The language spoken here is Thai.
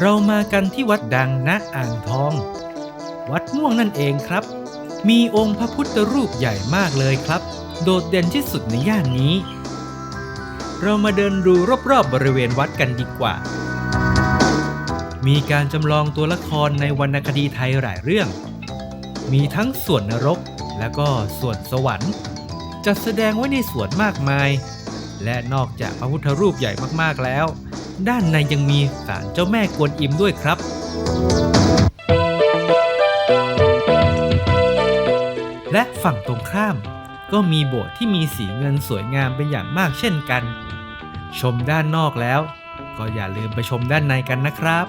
เรามากันที่วัดดังณอ่างทอง วัดม่วงนั่นเองครับ มีองค์พระพุทธรูปใหญ่มากเลยครับ โดดเด่นที่สุดในย่านนี้ เรามาเดินดูรอบๆบบริเวณวัดกันดีกว่า มีการจำลองตัวละครในวรรณคดีไทยหลายเรื่อง มีทั้งส่วนนรกและก็ส่วนสวรรค์ จัดแสดงไว้ในสวนมากมาย และนอกจากพระพุทธรูปใหญ่มากๆแล้ว ด้านในยังมีศาลเจ้าแม่กวนอิมด้วยครับ และฝั่งตรงข้าม ก็มีโบสถ์ที่มีสีเงินสวยงามเป็นอย่างมากเช่นกัน ชมด้านนอกแล้ว ก็อย่าลืมไปชมด้านในกันนะครับ